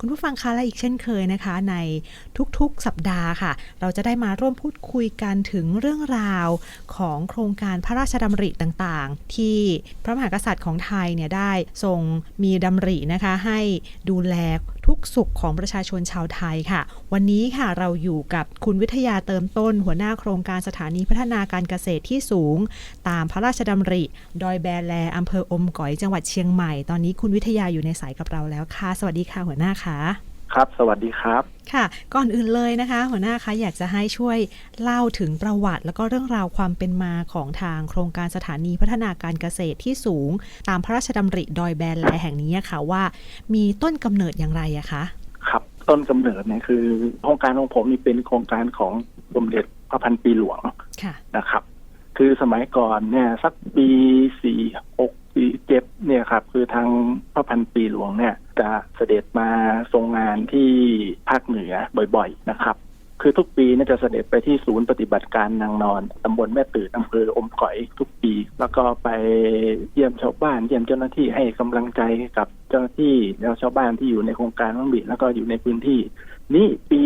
คุณผู้ฟังคะและอีกเช่นเคยนะคะ ในทุกๆสัปดาห์ค่ะ เราจะได้มาร่วมพูดคุยกันถึงเรื่องราวของโครงการพระราชดำริต่างๆ ที่พระมหากษัตริย์ของไทยเนี่ยได้ทรงมีดำรินะคะให้ดูแล ทุกสุขของประชาชนชาวไทยค่ะ วันนี้ค่ะเราอยู่กับคุณวิทยาเติมต้น หัวหน้าโครงการสถานีพัฒนาการเกษตรที่สูง ตามพระราชดำริ ดอยแบแลอำเภออมก๋อยจังหวัดเชียงใหม่ ตอนนี้คุณวิทยาอยู่ในสายกับเราแล้วค่ะ สวัสดีค่ะหัวหน้าค่ะ ครับ สวัสดีครับ ค่ะ ก่อนอื่นเลยนะคะ หัวหน้าคะอยากจะให้ช่วยเล่าถึงประวัติ แล้วก็เรื่องราวความเป็นมาของทางโครงการสถานีพัฒนาการเกษตรที่สูง ตามพระราชดำริดอยแบแลแห่งนี้อะค่ะว่า มีต้นกำเนิดอย่างไรอะคะ ครับ ต้นกำเนิดเนี่ยคือ โครงการของผมนี่เป็นโครงการของสมเด็จพระพันปีหลวงค่ะนะครับ คือสมัยก่อนเนี่ยสักปีสี่หก ปีเจ็ดเนี่ยครับคือทางพระพันปีหลวงเนี่ย จะเสด็จมาทรงงานที่ภาคเหนือบ่อยๆนะครับ คือทุกปีเนี่ยจะเสด็จไปที่ศูนย์ปฏิบัติการนางนอนตำบลแม่ตื่นอำเภออมก๋อยทุกปี แล้วก็ไปเยี่ยมชาวบ้านเยี่ยมเจ้าหน้าที่ให้กำลังใจกับเจ้าหน้าที่แล้วชาวบ้านที่อยู่ในโครงการบ้างบิแล้วก็อยู่ในพื้นที่ นี่ปี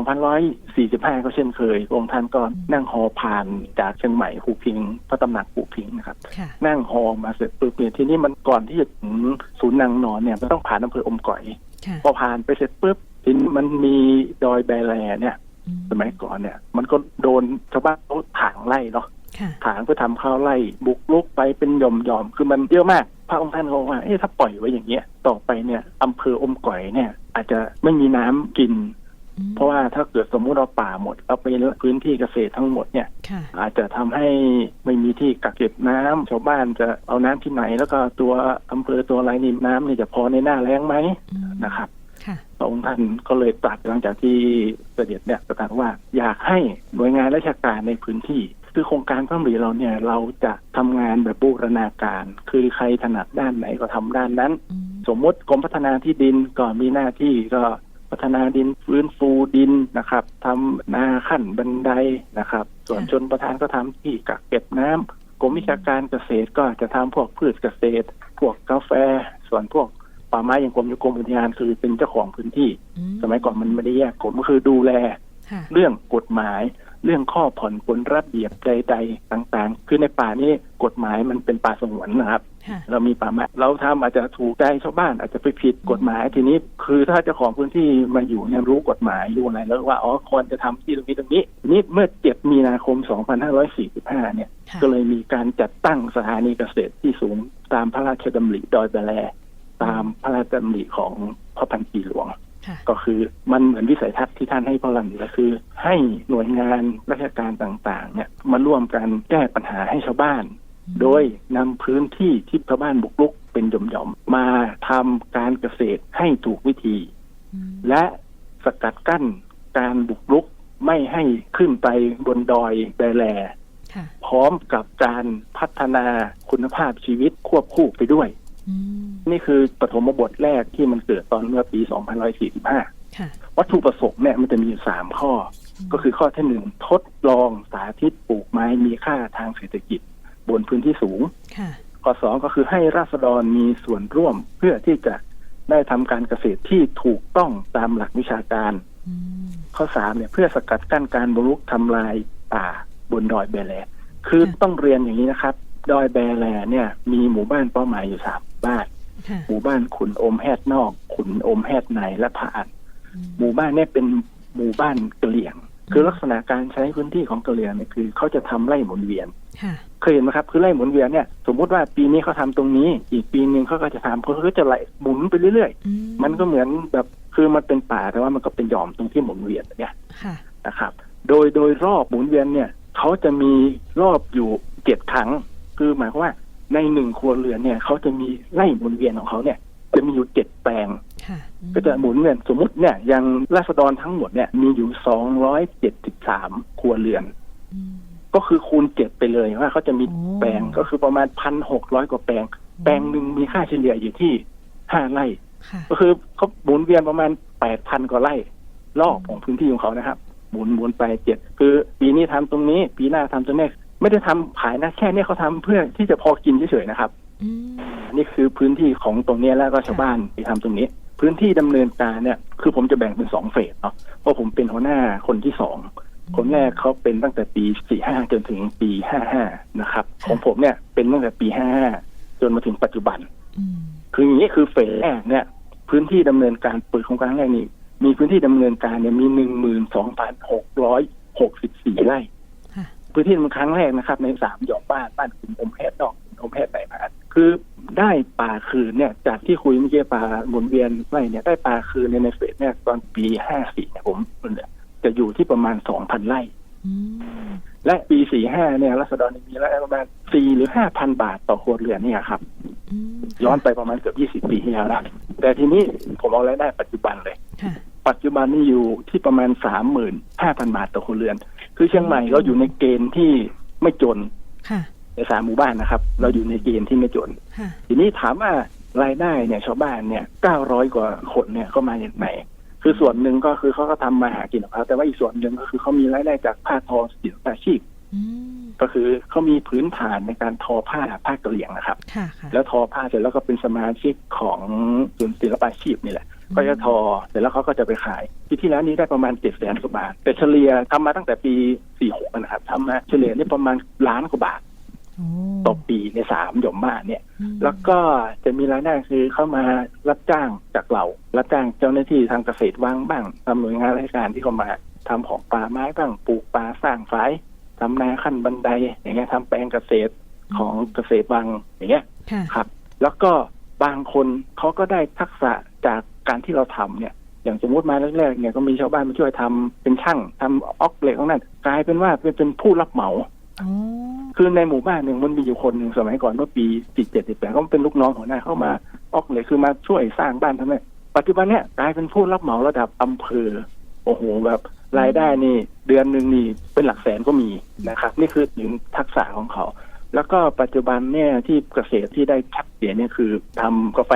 2145 ก็เช่นเคยพระองค์ท่านก็นั่งฮอผ่านจากเชียงใหม่ภูพิง พระตำหนักภูพิงนะครับค่ะนั่งฮอมาเสร็จปุ๊บเนี่ยทีนี้มันก่อนที่จะถึงศูนย์นางนอนเนี่ยมันต้องผ่านอำเภออมก๋อยค่ะพอผ่านไปเสร็จปุ๊บทีนี้มันมีดอยแบแลเนี่ยอืสมัยก่อนเนี่ย มันก็โดนชาวบ้านเขาถางไล่เนาะค่ะถางเพื่อทำข้าวไร่บุกลุกไปเป็นหย่อมหย่อมๆคือมันเยอะมาก พระองค์ท่านเขาบอกว่าเอ๊ะถ้าปล่อยไว้อย่างเงี้ยต่อไปเนี่ยอำเภออมก๋อยเนี่ย อาจจะไม่มีน้ำกินอืมเพราะว่าถ้าเกิดสมมุติเราป่าหมดเราไปพื้นที่เกษตรทั้งหมดเนี่ยค่ะอาจจะทำให้ไม่มีที่กักเก็บน้ำชาวบ้านจะเอาน้ำที่ไหน แล้วก็ตัวอำเภอตัวอะไรนี่น้ำนี่จะพอในหน้าแล้งไหมอืมนะครับค่ะพระองค์ท่านก็เลยตรัสหลังจากที่เสด็จเนี่ยประกาศว่าอยากให้หน่วยงานราชการในพื้นที่ คือโครงการพระมรีเราเนี่ยเราจะทำงานแบบบูรณาการ คือใครถนัดด้านไหนก็ทำด้านนั้นอืมสมมติกรมพัฒนาที่ดินก็มีหน้าที่ก็พัฒนาดินฟื้นฟูดินนะครับทำนาขั้นบันไดนะครับ ส่วนชนประธานก็ทำที่กักเก็บน้ำกรมวิชาการเกษตรก็จะทำพวกพืชเกษตร พวกกาแฟ ส่วนพวกป่าไม้อย่างกรมยุกรมอุทยานคือเป็นเจ้าของพื้นที่อืสมัยก่อนมันไม่ได้แยกกรมก็คือดูแลค่ะ เรื่องกฎหมาย เรื่องข้อผ่อนปลนระเบียบใดๆต่างๆ คือในป่านี้กฎหมายมันเป็นป่าสงวนนะครับค่ะเรามีป่าไม้เราทำอาจจะถูกใจชาวบ้านอาจจะไปผิดกฎหมายทีนี้ คือถ้าเจ้าของพื้นที่มาอยู่เนี่ยรู้กฎหมายรู้อะไรแล้วว่าอ๋อควรจะทำที่ตรงนี้ตรงนี้ทีนี้เมื่อ7มีนาคม 2545 เนี่ยค่ะก็เลยมีการจัดตั้งสถานีเกษตรที่สูงตามพระราชดำริดอยแบแลตามพระราชดำริของพระพันปีหลวงค่ะ ก็คือมันเหมือนวิสัยทัศน์ที่ท่านให้พระราชดำริก็คือ ให้หน่วยงานราชการต่างๆ เนี่ยมาร่วมกันแก้ปัญหาให้ชาวบ้าน โดยนำพื้นที่ที่ชาวบ้านบุกรุกเป็นหย่อมๆมาทำการเกษตรให้ถูกวิธีอืมและสกัดกั้นการบุกรุกไม่ให้ขึ้นไปบนดอยแบแลค่ะพร้อมกับการพัฒนาคุณภาพชีวิตควบคู่ไปด้วยอืม นี่คือปฐมบทแรกที่มันเกิดตอนเมื่อปี 2545ค่ะวัตถุประสงค์เนี่ยมันจะมีอยู่สามข้อ ก็คือข้อที่หนึ่งทดลองสาธิตปลูกไม้มีค่าทางเศรษฐกิจ บนพื้นที่สูงค่ะข้อสองก็คือให้ราษฎรมีส่วนร่วมเพื่อที่จะได้ทำการเกษตรที่ถูกต้องตามหลักวิชาการอืมข้อสามเนี่ยเพื่อสกัดกั้นการบุกรุกทำลายป่าบนดอยแบแลคือค่ะต้องเรียนอย่างนี้นะครับ ดอยแบแลเนี่ย มีหมู่บ้านเป้าหมายอยู่สามบ้านค่ะหมู่บ้านขุนอมแฮดนอก ขุนอมแฮดในและผาอันอืมหมู่บ้านเนี่ยเป็นหมู่บ้านกะเหลี่ยง คือลักษณะการใช้พื้นที่ของกะเหลี่ยงเนี่ยคือเขาจะทำไร่หมุนเวียนค่ะเคยเห็นไหมครับคือไร่หมุนเวียนเนี่ยสมมุติว่าปีนี้เขาทำตรงนี้ อีกปีหนึ่งเขาก็จะทำเขาก็จะไหลหมุนไปเรื่อยอืๆมันก็เหมือนแบบคือมันเป็นป่าแต่ว่ามันก็เป็นหย่อมตรงที่หมุนเวียนเนี่ยค่ะนะครับ โดยโดยรอบหมุนเวียนเนี่ยเขาจะมีรอบอยู่เจ็ดครั้ง คือหมายความว่าในหนึ่งครัวเรือนเนี่ยเขาจะมีไร่หมุนเวียนของเขาเนี่ย จะมีอยู่เจ็ดแปลงค่ะอืมก็จะหมุนเวียนสมมติเนี่ยอย่างราษฎรทั้งหมดเนี่ยมีอยู่สองร้อยเจ็ดสิบสามครัวเรือนอืมก็คือคูณเจ็ดไปเลยว่าเขาจะมีโอ้แปลงก็คือประมาณพันหกร้อยกว่าแปลง แปลงหนึ่งมีค่าเฉลี่ยอยู่ที่ห้าไร่ค่ะก็คือเขาหมุนเวียนประมาณแปดพันกว่าไร่รอบของพื้นที่ของเขานะครับหมุนหมุนไปเจ็ดคือปีนี้ทำตรงนี้ ปีหน้าทำตรงนี้ ไม่ได้ทำขายนะแค่เนี้ยเขาทำเพื่อที่จะพอกินเฉยๆนะครับอืมนี่คือพื้นที่ของตรงเนี้ยแล้วก็ชาวบ้านที่ทำตรงนี้ พื้นที่ดำเนินการเนี่ย คือผมจะแบ่งเป็นสองเฟสเนาะเพราะผมเป็นหัวหน้าคนที่สองคนแรกเขาเป็นตั้งแต่ปีสี่ห้าจนถึงปีห้าห้านะครับ ของผมเนี่ยเป็นตั้งแต่ปีห้าห้าจนมาถึงปัจจุบันอืมคืออย่างนี้คือเฟสแรกเนี่ย พื้นที่ดำเนินการเปิดโครงการแรกนี่มีพื้นที่ดำเนินการเนี่ยมีหนึ่งหมื่นสองพันหกร้อยหกสิบสี่ไร่ค่ะ พื้นที่มันครั้งแรกนะครับ ในสามหย่อมบ้านบ้านคุณอมแพทย์นอกคุณอมแพทย์ไหนมาคือได้ป่าคืนเนี่ยจากที่คุยเมื่อกี้ป่าหมุนเวียนไร่เนี่ยได้ป่าคืนในในเฟสเนี่ยตอนปีห้าสี่เนี่ยผมเนี่ยจะอยู่ที่ประมาณสองพันไร่อืมและปีสี่ห้าเนี่ยรัษฎรมีรายได้ประมาณสี่หรือห้าพันบาทต่อครัวเรือนเนี่ยครับอืมย้อนไปประมาณเกือบยี่สิบ20ปีที่แล้วนะแต่ทีนี้ผมเอารายได้ปัจจุบันเลยค่ะปัจจุบันนี่อยู่ที่ประมาณสามหมื่นห้าพันบาทต่อครัวเรือน คือเชียงใหม่เราอยู่ในเกณฑ์ที่ไม่จนค่ะในสามหมู่บ้านนะครับ เราอยู่ในเกณฑ์ที่ไม่จนค่ะทีนี้ถามว่ารายได้เนี่ยชาวบ้านเนี่ยเก้าร้อยกว่าคนเนี่ยเขามาจากไหนคือส่วนหนึ่งก็คือเขาก็ทำมาหากินของเขาแต่ว่าอีกส่วนหนึ่งก็คือเขามีรายได้จากผ้าทอศิลปาชีพอืมก็คือเขามีพื้นฐานในการทอผ้าผ้ากะเหรี่ยงนะครับค่ะค่ะแล้วทอผ้าเสร็จแล้วก็เป็นสมาชิกของศูนย์ศิลปาชีพนี่แหละอืม ก็จะทอเสร็จแล้วเขาก็จะไปขายปีที่แล้วนี้ได้ประมาณเจ็ดแสนกว่าบาท แต่เฉลี่ยทำมาตั้งแต่ปีสี่หกนะครับทำมาเฉลี่ยนี่ประมาณล้านกว่าบาทโอ้ต่อปีในสามหย่อมบ้านเนี่ยอืมแล้วก็จะมีรายได้คือเข้ามารับจ้างจากเรา รับจ้างเจ้าหน้าที่ทางเกษตรว่างบ้างทำหน่วยงานราชการที่เข้ามาทำของป่าไม้บ้างปลูกป่าสร้างฝายทำนาขั้นบันได อย่างเงี้ยทำแปลงเกษตรของเกษตรบางอย่างเงี้ยค่ะครับ แล้วก็บางคนเขาก็ได้ทักษะจาก การที่เราทำเนี่ย อย่างสมมติมาแรกๆเนี่ยก็มีชาวบ้านมาช่วยทำเป็นช่างทำออกเหล็กของนั้นกลายเป็นว่าเป็นเป็นผู้รับเหมาโอ้คือในหมู่บ้านหนึ่งมันมีอยู่คนหนึ่งสมัยก่อนเมื่อปีสี่เจ็ดสิบแปดก็เป็นลูกน้องหัวหน้าเข้ามาออกเหล็กคือมาช่วยสร้างบ้านทำไมปัจจุบันเนี่ยกลายเป็นผู้รับเหมาระดับอำเภอ โอ้โหแบบรายได้นี่ เดือนหนึ่งนี่เป็นหลักแสนก็มีนะครับ นี่คือถึงทักษะของเขา แล้วก็ปัจจุบันเนี่ยที่เกษตรที่ได้ชัดเจนเนี่ยคือทำกาแฟ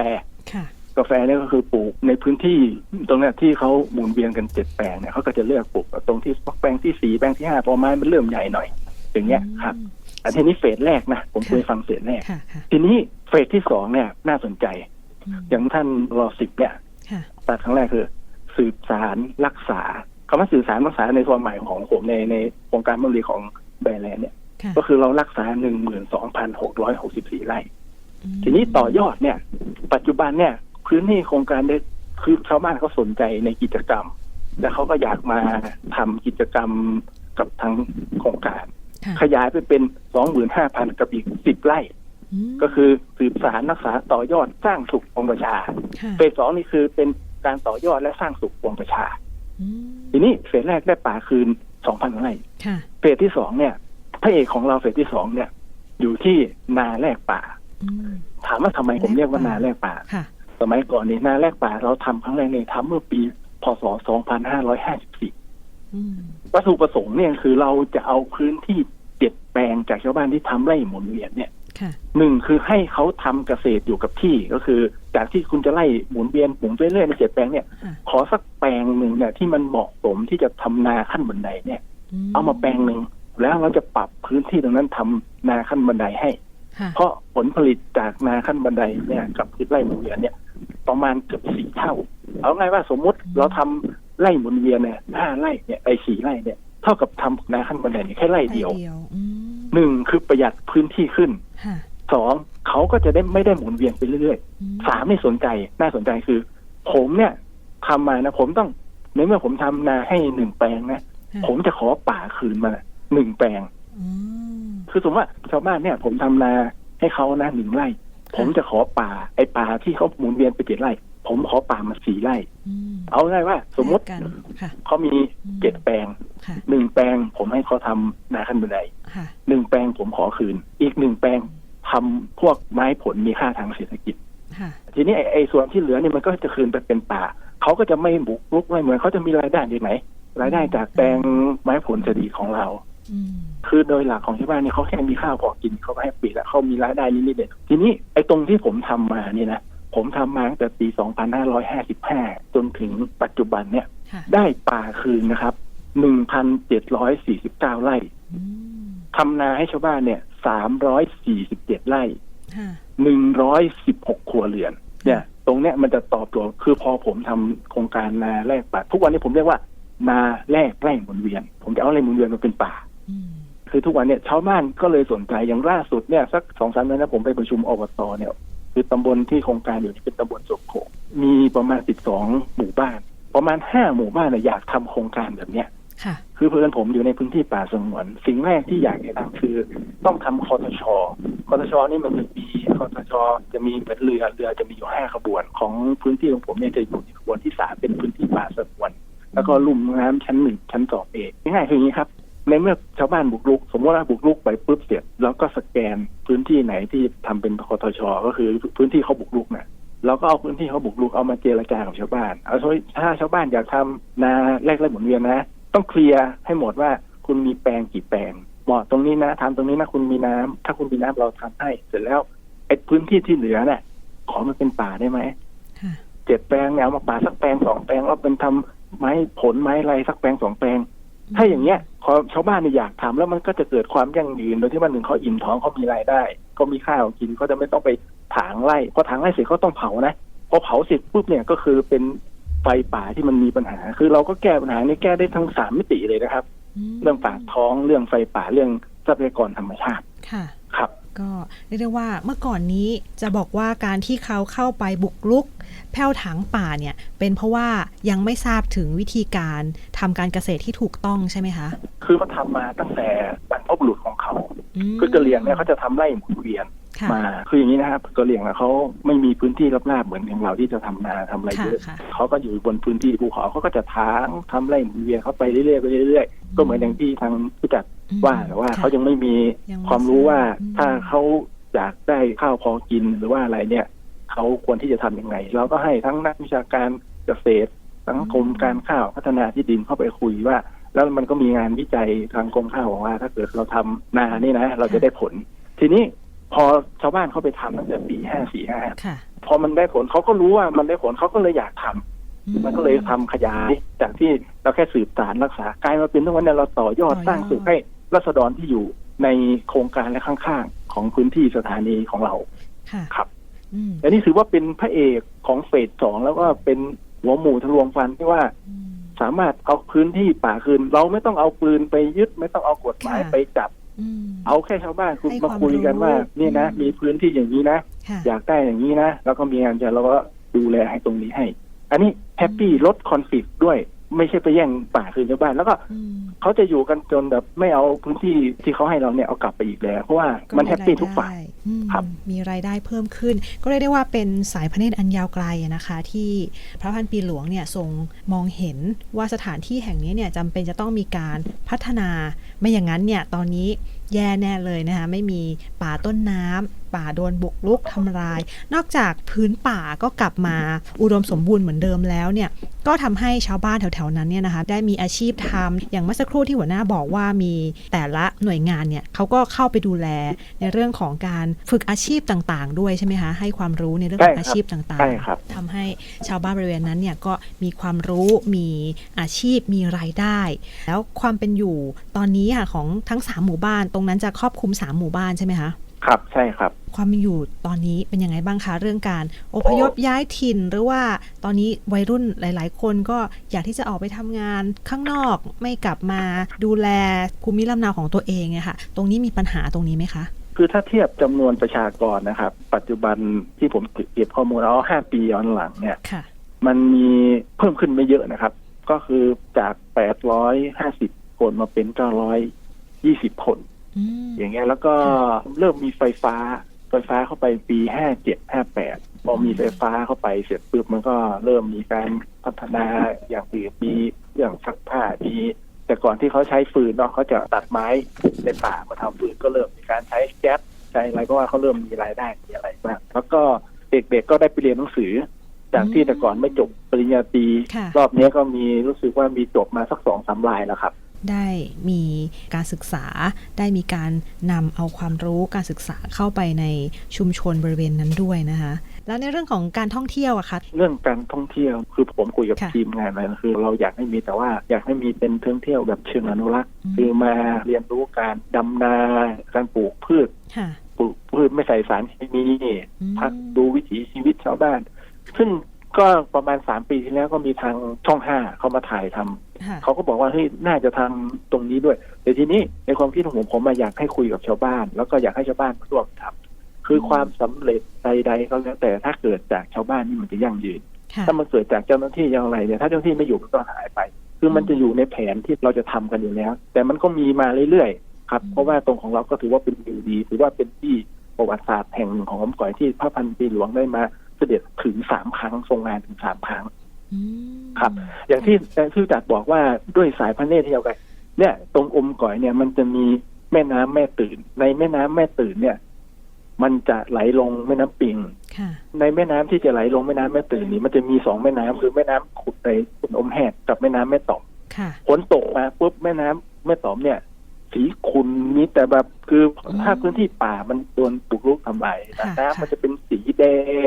ค่ะ กาแฟเนี่ยก็คือปลูกในพื้นที่ตรงเนี้ยที่เขาหมุนเวียนกันเจ็ดแปลงเนี่ยเขาก็จะเลือกปลูกตรงที่แปลงที่สี่แปลงที่ห้าพอไม้มันเริ่มใหญ่หน่อย อย่างเงี้ยครับอันทีนี้เฟสแรกนะผมเคยฟังเฟสแรกค่ะค่ะทีนี้เฟสที่สองเนี่ยน่าสนใจมอย่างท่านรอสิบเนี่ยค่ะตัดครั้งแรกคือ สืบสารรักษาคำว่าสื่อสารรักษาในความหมายของผมในในโครงการเมืองรีของแบรนด์แลนด์เนี่ยค่ะก็คือเรารักษาหนึ่งหมื่นสองพันหกร้อยหกสิบสี่ไร่มทีนี้ต่อยอดเนี่ย ปัจจุบันเนี่ย พื้นที่โครงการได้คือชาวบ้านเขาสนใจในกิจกรรม และเขาก็อยากมาทำกิจกรรมกับทางโครงการค่ะขยายไปเป็นสองหมื่นห้าพันกับอีกสิบไร่มก็คือสืบสารรักษาต่อยอดสร้างสุขของประชาค่ะเฟสสองนี่คือเป็นการต่อยอดและสร้างสุขของประชาอืมทีนี้เฟสแรกได้ป่าคืนสองพันไร่ค่ะเฟสที่สองเนี่ยพระเอกของเราเฟสที่สองเนี่ย อยู่ที่นาแลกป่าอืมถามว่าทำไมผมเรียกว่านาแลกป่าค่ะ สมัยก่อนนี่นาแลกป่าเราทำครั้งแรกเนี่ยทำเมื่อปีพศ 2554อืมวัตถุประสงค์เนี่ยคือเราจะเอาพื้นที่เจ็ดแปลงจากชาวบ้านที่ทำไร่หมุนเวียนเนี่ยค่ะหนึ่งคือให้เขาทำเกษตรอยู่กับที่ก็คือ จากที่คุณจะไล่หมุนเวียนปลูกไปเรื่อยในเจ็ดแปลงเนี่ยค่ะขอสักแปลงหนึ่งเนี่ยที่มันเหมาะสมที่จะทำนาขั้นบันไดเนี่ย เอามาแปลงหนึ่งแล้วเราจะปรับพื้นที่ตรงนั้นทำนาขั้นบันไดให้ค่ะเพราะผลผลิตจากนาขั้นบันไดเนี่ยกับที่ไร่หมุนเวียนเนี่ย ประมาณเกือบสี่เท่า เอาไงว่าสมมุติเราทำไร่หมุนเวียนเนี่ยห้าไร่เนี่ยไอ้สี่ไร่เนี่ย เท่ากับทำนาขั้นบันไดเนี่ยแค่ไร่เดียวไออืมหนึ่งคือประหยัดพื้นที่ขึ้นค่ะสองเขาก็จะได้ไม่ได้หมุนเวียนไปเรื่อยอืมๆสามนี่สนใจน่าสนใจคือ ผมเนี่ยทำมานะผมต้องในเมื่อผมทำนาให้หนึ่งแปลงนะค่ะผมจะขอป่าคืนมาหนึ่งแปลงอืมคือสมมติว่าชาวบ้านเนี่ย ผมทำนาให้เขานะหนึ่งไร่ ผมจะขอป่าไอ้ป่าที่เขาหมุนเวียนไปเจ็ดไร่ ผมขอป่ามาสี่ไร่อืมเอาง่ายว่า สมมติแลกกันค่ะเขามีเจ็ดแปลงค่ะหนึ่งแปลงผมให้เขาทำนาขั้นบันไดค่ะหนึ่งแปลงผมขอคืน อีกหนึ่งแปลงทำพวกไม้ผลมีค่าทางเศรษฐกิจค่ะทีนี้ไอ้ไอ้ส่วนที่เหลือเนี่ยมันก็จะคืนไปเป็นป่าเขาก็จะไม่บุกรุกไม่เหมือนเขาจะมีรายได้จากไหนรายได้จากแปลงไม้ผลจะดีของเราอืม คือโดยหลักของชาวบ้านเนี่ยเขาแค่มีข้าวพอกินเขาก็แฮปปี้แล้วเขามีรายได้นิดๆเดียวทีนี้ไอ้ตรงที่ผมทำมาเนี่ยนะผมทำมาตั้งแต่ปี 2555 จนถึงปัจจุบันเนี่ยค่ะได้ป่าคืนนะครับ 1,749 ไร่อืมทำนาให้ชาวบ้านเนี่ย 347 ไร่ค่ะ116 ครัวเรือน เนี่ย ตรงเนี้ยมันจะตอบโจทย์คือพอผมทำโครงการนาแลกป่า ทุกวันนี้ผมเรียกว่า นาแลกไร่หมุนเวียน ผมจะเอาไร่หมุนเวียนมาเป็นป่าอืม คือทุกวันเนี่ยชาวบ้านก็เลยสนใจอย่างล่าสุดเนี่ยสักสองสามเดือนนะผมไปประชุมอบตเนี่ย คือตำบลที่โครงการอยู่ที่เป็นตำบลศพโขงมีประมาณสิบสองหมู่บ้าน ประมาณห้าหมู่บ้านเนี่ยอยากทำโครงการแบบเนี้ยค่ะคือเพื่อนผมอยู่ในพื้นที่ป่าสงวน สิ่งแรกที่อยากจะทำคือต้องทำคอทชคอทชนี่มันจะมีคอทชจะมีเป็นเรือเรือจะมีอยู่ห้าขบวน ของพื้นที่ของผมเนี่ยจะอยู่ในขบวนที่สามเป็นพื้นที่ป่าสงวน แล้วก็ลุ่มน้ำชั้นหนึ่งชั้นสองเองง่ายๆคืออย่างนี้ครับ ในเมื่อชาวบ้านบุกรุก สมมติว่าบุกรุกไปปุ๊บเสร็จแล้วก็สแกนพื้นที่ไหนที่ทำเป็นคอทช ก็คือพื้นที่เขาบุกรุกเนี่ยเราก็เอาพื้นที่เขาบุกรุกเอามาเจรจากับชาวบ้านเอาถ้าชาวบ้านอยากทำนาแลกไร่หมุนเวียนนะ ต้องเคลียร์ให้หมดว่าคุณมีแปลงกี่แปลงเหมาะตรงนี้นะทำตรงนี้นะคุณมีน้ำถ้าคุณมีน้ำเราทำให้ เสร็จแล้วไอ้พื้นที่ที่เหลือเนี่ยขอมันเป็นป่าได้ไหมค่ะเจ็ดแปลงเนี่ยเอามาป่าสักแปลงสองแปลงแล้วเป็นทำไม้ผลไม้ไรสักแปลงสองแปลง ถ้าอย่างเงี้ยพอชาวบ้านเนี่ยอยากทำแล้วมันก็จะเกิดความยั่งยืนโดยที่ว่าหนึ่งเขาอิ่มท้องเขามีรายได้เขามีข้าวกินเขาจะไม่ต้องไปถางไร่พอถางไร่เสร็จเขาต้องเผานะพอเผาเสร็จปุ๊บเนี่ยก็คือเป็นไฟป่าที่มันมีปัญหา คือเราก็แก้ปัญหานี้แก้ได้ทั้งสามมิติเลยนะครับมเรื่องปากท้องเรื่องไฟป่าเรื่องทรัพยากรธรรมชาติค่ะครับ ก็เรียกได้ว่าเมื่อก่อนนี้จะบอกว่าการที่เขาเข้าไปบุกรุกแผ้วถางป่าเนี่ยเป็นเพราะว่ายังไม่ทราบถึงวิธีการทำการเกษตรที่ถูกต้องใช่ไหมคะ คือเขาทำมาตั้งแต่บรรพบุรุษของเขามคือกะเหรี่ยงเนี่ยเขาจะทำไร่หมุนเวียนค่ะ มาคืออย่างนี้นะครับกะเหรี่ยงอะเขาไม่มีพื้นที่ราบๆเหมือนอย่างเราที่จะทำนาทำอะไรค่ะเยอะค่ะเขาก็อยู่บนพื้นที่ภูเขาเขาก็จะทางทำไร่หมุนเวียนเขาไปเรื่อยๆไปเรื่อยๆ ก็เหมือนอย่างที่ทางผู้จัดอืมว่าแต่ว่าค่ะเขายังไม่มียังไม่ความรู้ว่าอืมถ้าเขาอยากได้ข้าวพอกินหรือว่าอะไรเนี่ยเขาควรที่จะทำยังไง เราก็ให้ทั้งนักวิชาการเกษตรทั้งกรมการข้าวพัฒนาที่ดินเข้าไปคุยว่า แล้วมันก็มีงานวิจัยทางกรมข้าวบอกว่า ถ้าเกิดเราทำนานี่นะ เราจะได้ผล ทีนี้ พอชาวบ้านเขาไปทำตั้งแต่ปีห้าสี่ห้าค่ะพอมันได้ผลเขาก็รู้ว่ามันได้ผลเขาก็เลยอยากทำอืมันก็เลยทำขยายจากที่เราแค่สืบสารรักษากลายมาเป็นทุกวันนี้เราต่อยอดต่อยอดสร้างสุขให้รัษฎรที่อยู่ในโครงการและข้างๆ ของพื้นที่สถานีของเราค่ะครับอืมและนี่ถือว่าเป็นพระเอกของเฟสสองแล้วก็เป็นหัวหมูทะลวงฟันที่ว่าอืมสามารถเอาพื้นที่ป่าคืน เราไม่ต้องเอาปืนไปยึด ไม่ต้องเอากฎหมายค่ะไปจับอืม เอาแค่ชาวบ้านคุณให้มาความคุยกันว่ารู้นี่นะอืมมีพื้นที่อย่างนี้นะค่ะอยากได้อย่างนี้นะแล้วก็มีงานจะเราก็ดูแลให้ตรงนี้ให้ อันนี้แฮปปี้ลดคอนฟ lict ด้วย ไม่ใช่ไปแย่งป่าคืนชาวบ้าน แล้วก็อืมเขาจะอยู่กันจนแบบไม่เอาพื้นที่ที่เขาให้เราเนี่ยเอากลับไปอีกแล้ว เพราะว่ามันแฮปปี้ทุกฝ่ายรได้อืมครับมีรายได้เพิ่มขึ้น ก็เรียกได้ว่าเป็นสายพระเนตรอันยาวไกลอะนะคะ ที่พระพันปีหลวงเนี่ยทรงมองเห็นว่าสถานที่แห่งนี้เนี่ยจำเป็นจะต้องมีการพัฒนา ไม่อย่างนั้นเนี่ยตอนนี้แย่แน่เลยนะคะไม่มีป่าต้นน้ำ ป่าโดนบุกรุกทำลาย นอกจากพื้นป่าก็กลับมาอุดมสมบูรณ์เหมือนเดิมแล้วเนี่ยก็ทำให้ชาวบ้านแถวๆนั้นเนี่ยนะคะได้มีอาชีพทำอย่างเมื่อสักครู่ที่หัวหน้าบอกว่ามีแต่ละหน่วยงานเนี่ยเขาก็เข้าไปดูแลในเรื่องของการฝึกอาชีพต่างๆ ด้วยใช่ไหมคะให้ความรู้ในเรื่องของอาชีพต่างใช่ครับๆทำให้ชาวบ้านบริเวณนั้นเนี่ยก็มีความรู้มีอาชีพมีรายได้ แล้วความเป็นอยู่ตอนนี้ค่ะของทั้งสามหมู่บ้านตรงนั้นจะครอบคลุมสามหมู่บ้านใช่ไหมคะ ครับใช่ครับ ความเป็นอยู่ตอนนี้เป็นยังไงบ้างคะเรื่องการอพยพย้ายถิ่นหรือว่าตอนนี้วัยรุ่นหลาย ๆ คนก็อยากที่จะออกไปทำงานข้างนอกไม่กลับมาดูแลภูมิลำเนาของตัวเองเนี่ยค่ะตรงนี้มีปัญหาตรงนี้ไหมคะคือถ้าเทียบจำนวนประชากรนะครับ ปัจจุบันที่ผมเก็บข้อมูลเอาห้าปีย้อนหลังเนี่ยค่ะมันมีเพิ่มขึ้นไม่เยอะนะครับ ก็คือจากแปดร้อยห้าสิบคนมาเป็นเก้าร้อยยี่สิบคน อืมอย่างเงี้ยแล้วก็เริ่มมีไฟฟ้าไฟฟ้าเข้าไปปีห้าเจ็ดห้าแปดพอมีไฟฟ้าเข้าไปเสร็จปุ๊บมันก็เริ่มมีการพัฒนาอย่างอื่นมีเรื่องซักผ้ามีแต่ก่อนที่เขาใช้ฟืนเนาะเขาจะตัดไม้ในป่ามาทำฟืนก็เริ่มมีการใช้แก๊สใช้อะไรก็ว่าเขาเริ่มมีรายได้มีอะไรบ้างแล้วก็เด็กๆก็ได้ไปเรียนหนังสือ จากที่แต่ก่อนไม่จบปริญญาตรีค่ะรอบนี้ก็มีรู้สึกว่ามีจบมาสักสองสามรายแล้วครับอ ได้มีการศึกษา ได้มีการนำเอาความรู้การศึกษาเข้าไปในชุมชนบริเวณนั้นด้วยนะคะ แล้วในเรื่องของการท่องเที่ยวอะคะเรื่องการท่องเที่ยวคือผมคุยกับค่ะทีมงานไปนะคือ เราอยากให้มีแต่ว่าอยากให้มีเป็นท่องเที่ยวแบบเชิงอนุรักษ์อืมคือมาเรียนรู้การดำนาการปลูกพืชค่ะปลูกพืชไม่ใส่สารเคมีอืมพักดูวิถีชีวิตชาวบ้าน ซึ่ง ก็ประมาณสามปีที่แล้วก็มีทางช่องห้าเขามาถ่ายทำค่ะเขาก็บอกว่าเฮ้ยน่าจะทำตรงนี้ด้วย แต่ทีนี้ในความคิดของผมผมมาอยากให้คุยกับชาวบ้าน แล้วก็อยากให้ชาวบ้านมาร่วมทำคือความสำเร็จใดๆก็แล้วแต่ถ้าเกิดจากชาวบ้านนี่มันจะยั่งยืนค่ะถ้ามันเกิดจากเจ้าหน้าที่อย่างไรเนี่ยถ้าเจ้าหน้าที่ไม่อยู่มันก็หายไป คือมันจะอยู่ในแผนที่เราจะทำกันอยู่แล้ว แต่มันก็มีมาเรื่อยๆครับอืมเพราะว่าตรงของเราก็ถือว่าเป็นวิวดีถือว่าเป็นที่ประวัติศาสตร์แห่งหนึ่งของอมก่อยที่พระพันปีหลวงได้มา เสด็จถึงสามครั้งทรงงานถึงสามครั้งอืมครับ อย่างที่ที่จัดบอกว่าด้วยสายพระเนตรที่เดียวกันเนี่ย ตรงอมก่อยเนี่ยมันจะมีแม่น้ำแม่ตื่น ในแม่น้ำแม่ตื่นเนี่ย มันจะไหลลงแม่น้ำปิงค่ะในแม่น้ำที่จะไหลลงแม่น้ำแม่ตื่นนี่มันจะมีสองแม่น้ำคือแม่น้ำขุดในขุนอมแหกกับแม่น้ำแม่ตอมค่ะฝนตกมาปุ๊บแม่น้ำแม่ตอมเนี่ย สีขุนมีแต่แบบคืออมถ้าพื้นที่ป่ามันโดนปลุกรุกทำลายค่ะน้ำมันค่ะจะเป็นสีแด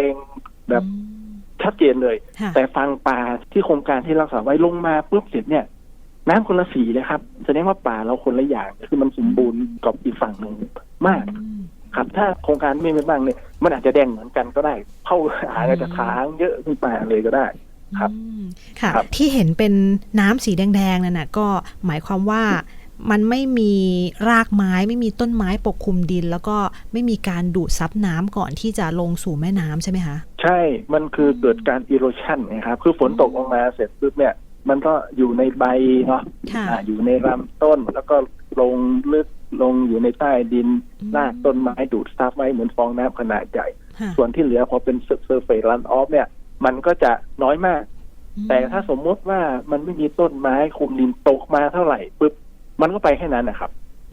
งแบบอืมชัดเจนเลยค่ะแต่ฟังป่าที่โครงการที่รักษาไว้ลงมาปุ๊บเสร็จเนี่ย น้ำคนละสีเลยครับแสดงว่าป่าเราคนละอย่างคือมันสมบูรณ์กับอีกฝั่งหนึ่งมากอืมครับถ้าโครงการไม่เป็นบ้างเนี่ยมันอาจจะแดงเหมือนกันก็ได้ เข้าอาจจะค้างเยอะขึ้นไปเลยก็ได้ครับอืมค่ะครับที่เห็นเป็นน้ำสีแดงๆนั่นน่ะก็หมายความว่า มันไม่มีรากไม้ไม่มีต้นไม้ปกคลุมดิน แล้วก็ไม่มีการดูดซับน้ำก่อนที่จะลงสู่แม่น้ำใช่ไหมคะ ใช่ มันคือเกิดการอีโรชันนะครับ คือฝนตกลงมาเสร็จปุ๊บเนี่ย มันก็อยู่ในใบเนาะค่ะอ่าอยู่ในลำต้นแล้วก็ลงลึกลงอยู่ในใต้ดินอืมรากต้นไม้ดูดซับไว้เหมือนฟองน้ำขนาดใหญ่ค่ะส่วนที่เหลือพอเป็นเซอร์เฟสรันออฟเนี่ย มันก็จะน้อยมากอืมแต่ถ้าสมมติว่ามันไม่มีต้นไม้คลุมดินตกมาเท่าไหร่ปุ๊บ มันก็ไปแค่นั้นนะครับ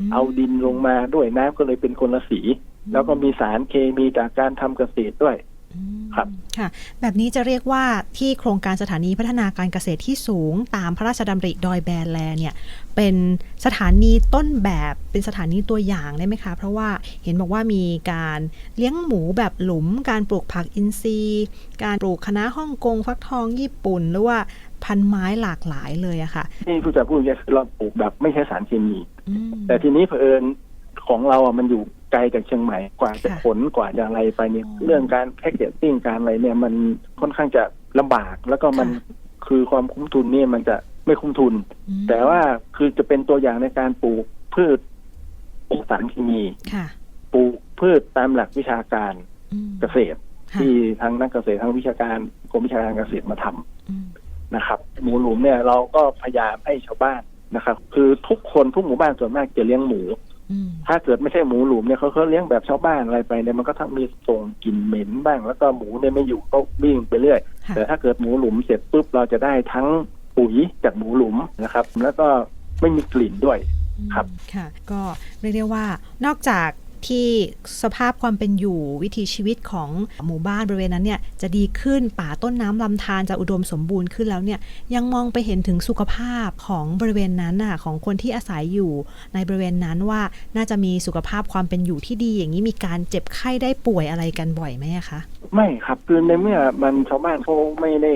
มเอาดินลงมาด้วยน้ำก็เลยเป็นคนละสี แล้วก็มีสารเคมีจากการทำเกษตรด้วยอืมครับค่ะ แบบนี้จะเรียกว่าที่โครงการสถานีพัฒนาการเกษตรที่สูงตามพระราชดำริดอยแบนแลเนี่ย เป็นสถานีต้นแบบเป็นสถานีตัวอย่างได้ไหมคะ เพราะว่าเห็นบอกว่ามีการเลี้ยงหมูแบบหลุม การปลูกผักอินทรีย์ การปลูกคะน้าฮ่องกงฟักทองญี่ปุ่น หรือว่า พันไม้หลากหลายเลยอะค่ะที่ผู้จัดพูดเนี่ยคือเราปลูกแบบไม่ใช้สารเคมี อืม แต่ทีนี้เผอิญของเราอะมันอยู่ไกลจากเชียงใหม่กว่าจะค่ะขนกว่าจะอะไรไปเนี่ยอ๋อเรื่องการแพ็กเกจติ้งการอะไรเนี่ยมันค่อนข้างจะลำบากแล้วก็มันค่ะ คือความคุ้มทุนเนี่ยมันจะไม่คุ้มทุน อืมแต่ว่าคือจะเป็นตัวอย่างในการปลูกพืชปลูกสารเคมีค่ะปลูกพืชตามหลักวิชาการอืมเกษตร ค่ะที่ทางนักเกษตรทางวิชาการกรมวิชาการเกษตรมาทำ อืม นะครับ หมูหลุมเนี่ยเราก็พยายามให้ชาวบ้านนะครับ คือทุกคนทุกหมู่บ้านส่วนมากจะเลี้ยงหมูอืมถ้าเกิดไม่ใช่หมูหลุมเนี่ยเขาเขาเลี้ยงแบบชาวบ้านอะไรไปเนี่ยมันก็ทั้งมีส่งกลิ่นเหม็นบ้าง แล้วก็หมูเนี่ยไม่อยู่ก็วิ่งไปเรื่อยค่ะแต่ถ้าเกิดหมูหลุมเสร็จปุ๊บเราจะได้ทั้งปุ๋ยจากหมูหลุมนะครับ แล้วก็ไม่มีกลิ่นด้วยครับ ค่ะ ก็เรียกได้ว่านอกจาก ที่สภาพความเป็นอยู่วิถีชีวิตของหมู่บ้านบริเวณนั้นเนี่ยจะดีขึ้นป่าต้นน้ำลำธารจะอุดมสมบูรณ์ขึ้นแล้วเนี่ยยังมองไปเห็นถึงสุขภาพของบริเวณนั้นน่ะของคนที่อาศัยอยู่ในบริเวณนั้นว่าน่าจะมีสุขภาพความเป็นอยู่ที่ดี อย่างนี้มีการเจ็บไข้ได้ป่วยอะไรกันบ่อยไหมอะคะไม่ครับคือในเมื่อมันชาวบ้านเขาไม่ได้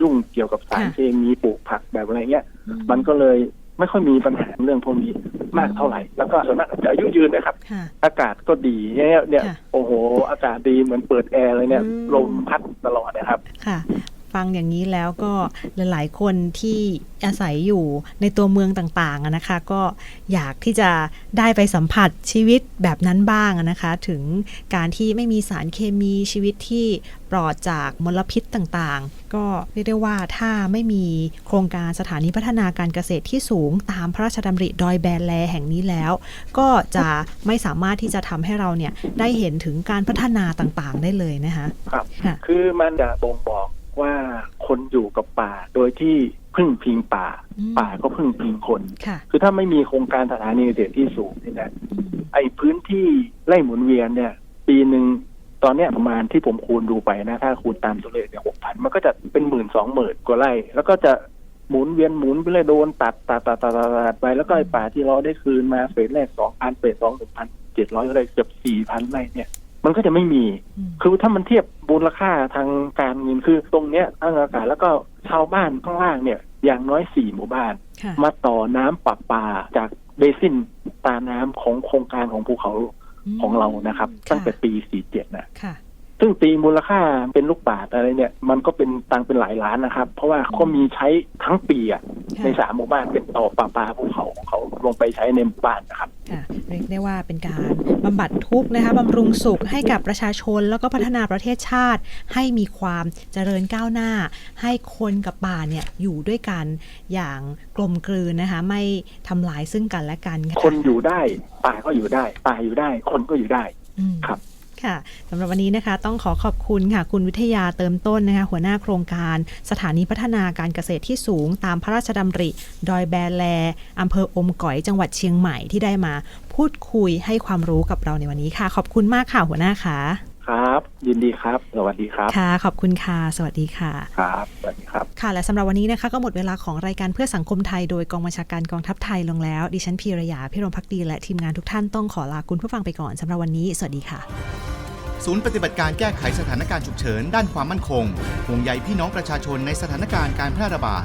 ยุ่งเกี่ยวกับสารค่ะเคมีปลูกผักแบบอะไรเงี้ยมันก็เลย ไม่ค่อยมีปัญหาเรื่องพวกนี้มากเท่าไหร่ แล้วก็ส่วนมากจะอายุยืนนะครับ ค่ะ อากาศก็ดีเนี่ยเนี่ยค่ะ โอ้โห อากาศดีเหมือนเปิดแอร์เลยเนี่ยอืมลมพัดตลอดนะครับ ค่ะ ฟังอย่างนี้แล้วก็หลาย ๆ คนที่อาศัยอยู่ในตัวเมืองต่างๆอะนะคะ ก็อยากที่จะได้ไปสัมผัสชีวิตแบบนั้นบ้างอะนะคะ ถึงการที่ไม่มีสารเคมีชีวิตที่ปลอดจากมลพิษต่างๆ ก็เรียกได้ว่าถ้าไม่มีโครงการสถานีพัฒนาการเกษตรที่สูงตามพระราชดำริดอยแบนแลแห่งนี้แล้ว ก็จะไม่สามารถที่จะทำให้เราเนี่ยได้เห็นถึงการพัฒนาต่างๆ ได้เลยนะคะครับค่ะคือมันจะบ่งบอก ว่าคนอยู่กับป่าโดยที่พึ่งพิงป่าอืมป่าก็พึ่งพิงคนค่ะคือถ้าไม่มีโครงการสถานีเกษตรที่สูงเนี่ยนะไอ้พื้นที่ไร่หมุนเวียนเนี่ย ปีหนึ่งตอนเนี้ยประมาณที่ผมคูณดูไปนะถ้าคูณตามตัวเลขเนี่ยหกพันมันก็จะเป็นหมื่นสองหมื่นกว่าไร่ แล้วก็จะหมุนเวียนหมุนไปเลยโดนตัดตัดตัดตัดตัดตัดไปแล้วก็ไอ้ป่าที่เราได้คืนมาเฟสแรกสองพันเฟสสองหนึ่งพันเจ็ดร้อยไร่เกือบสี่พันไร่เนี่ย มันก็จะไม่มีอืมคือถ้ามันเทียบมูลค่าทางการเงินคือตรงเนี้ยทางอากาศแล้วก็ชาวบ้านข้างล่างเนี่ยอย่างน้อยสี่หมู่บ้านค่ะมาต่อน้ำปรับปาจากเบสินตาน้ำของโครงการของภูเขาของเรานะครับ ตั้งแต่ปี47นะค่ะซึ่งตีมูลค่าเป็นลูกบาทอะไรเนี่ย มันก็เป็นตังค์เป็นหลายล้านนะครับ เพราะว่าเขามีใช้ทั้งปีอะค่ะในสามหมู่บ้านเป็นต่อปลาปลาภูเขาของเขาลงไปใช้ในหมู่บ้านนะครับค่ะ เรียกได้ว่าเป็นการบำบัดทุกข์นะคะบำรุงสุขให้กับประชาชน แล้วก็พัฒนาประเทศชาติ ให้มีความเจริญก้าวหน้า ให้คนกับป่าเนี่ยอยู่ด้วยกันอย่างกลมกลืนนะคะไม่ทำลายซึ่งกันและกันค่ะคนอยู่ได้ป่าก็อยู่ได้ป่าอยู่ได้ คนก็อยู่ได้อืมครับ ค่ะสำหรับวันนี้นะคะต้องขอขอบคุณค่ะ คุณวิทยาเติมต้นนะคะ หัวหน้าโครงการสถานีพัฒนาการเกษตรที่สูง ตามพระราชดำริ ดอยแบแลอำเภออมก๋อยจังหวัดเชียงใหม่ที่ได้มา พูดคุยให้ความรู้กับเราในวันนี้ค่ะ ขอบคุณมากค่ะหัวหน้าค่ะ ครับ ยินดีครับ สวัสดีครับ ค่ะ ขอบคุณค่ะ สวัสดีค่ะ ครับ สวัสดีครับ ค่ะ และสำหรับวันนี้นะคะ ก็หมดเวลาของรายการเพื่อสังคมไทยโดยกองบัญชาการกองทัพไทยลงแล้ว ดิฉันพีรยา พิรมพักดี และทีมงานทุกท่านต้องขอลาคุณผู้ฟังไปก่อนสำหรับวันนี้ สวัสดีค่ะ ศูนย์ปฏิบัติการแก้ไขสถานการณ์ฉุกเฉิน ด้านความมั่นคงห่วงใยพี่น้องประชาชนในสถานการณ์การแพร่ระบาด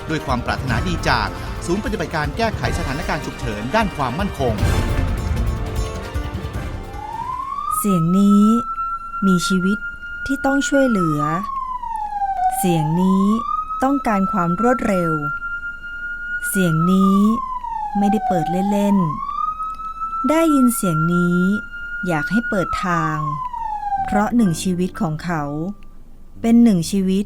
ด้วยความปรารถนาดีจาก ศูนย์ปฏิบัติการแก้ไขสถานการณ์ฉุกเฉินด้านความมั่นคง เสียงนี้มีชีวิตที่ต้องช่วยเหลือ เสียงนี้ต้องการความรวดเร็ว เสียงนี้ไม่ได้เปิดเล่นๆ ได้ยินเสียงนี้อยากให้เปิดทาง เพราะหนึ่งชีวิตของเขา เป็นหนึ่งชีวิต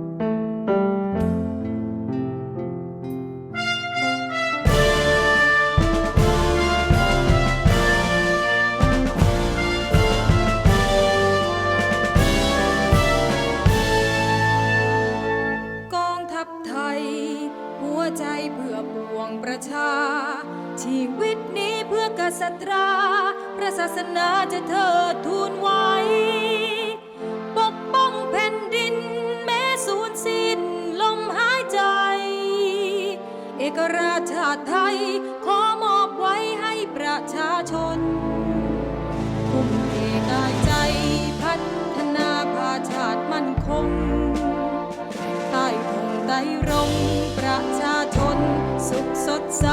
สนาจะเทิดทูนไว้ ปกป้องแผ่นดินแม้สูญสิ้นลมหายใจ เอกราชชาติไทย ขอมอบไว้ให้ประชาชนทุ่มเทกายใจพัฒนาพาชาติมั่นคงใต้ธงไตรรงประชาชนสุขสดใส